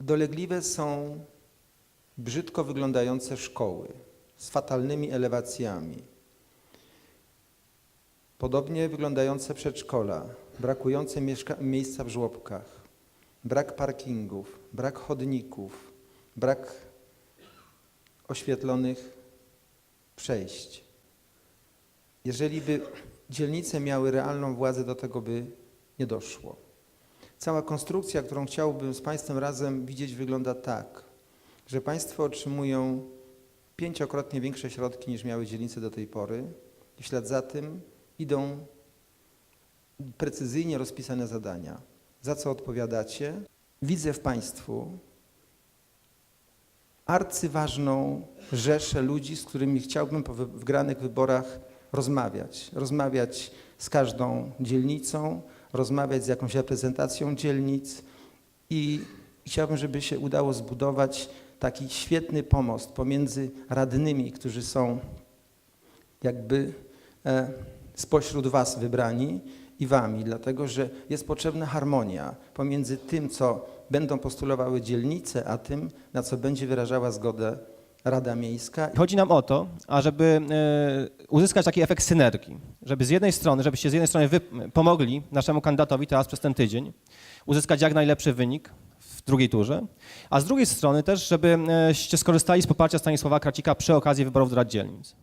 Dolegliwe są brzydko wyglądające szkoły z fatalnymi elewacjami. Podobnie wyglądające przedszkola, brakujące miejsca w żłobkach, brak parkingów, brak chodników, brak oświetlonych przejść. Jeżeli by dzielnice miały realną władzę, do tego by nie doszło. Cała konstrukcja, którą chciałbym z Państwem razem widzieć, wygląda tak, że Państwo otrzymują pięciokrotnie większe środki niż miały dzielnice do tej pory i w ślad za tym idą precyzyjnie rozpisane zadania. Za co odpowiadacie? Widzę w Państwu arcyważną rzeszę ludzi, z którymi chciałbym po wy- wygranych wyborach rozmawiać. Rozmawiać z każdą dzielnicą, rozmawiać z jakąś reprezentacją dzielnic i chciałbym, żeby się udało zbudować taki świetny pomost pomiędzy radnymi, którzy są jakby e, spośród Was wybrani i Wami, dlatego że jest potrzebna harmonia pomiędzy tym, co będą postulowały dzielnice, a tym, na co będzie wyrażała zgodę Rada Miejska. Chodzi nam o to, ażeby e, uzyskać taki efekt synergii, żeby z jednej strony, żebyście z jednej strony wy pomogli naszemu kandydatowi teraz przez ten tydzień uzyskać jak najlepszy wynik w drugiej turze, a z drugiej strony też, żebyście skorzystali z poparcia Stanisława Kracika przy okazji wyborów do rad dzielnic.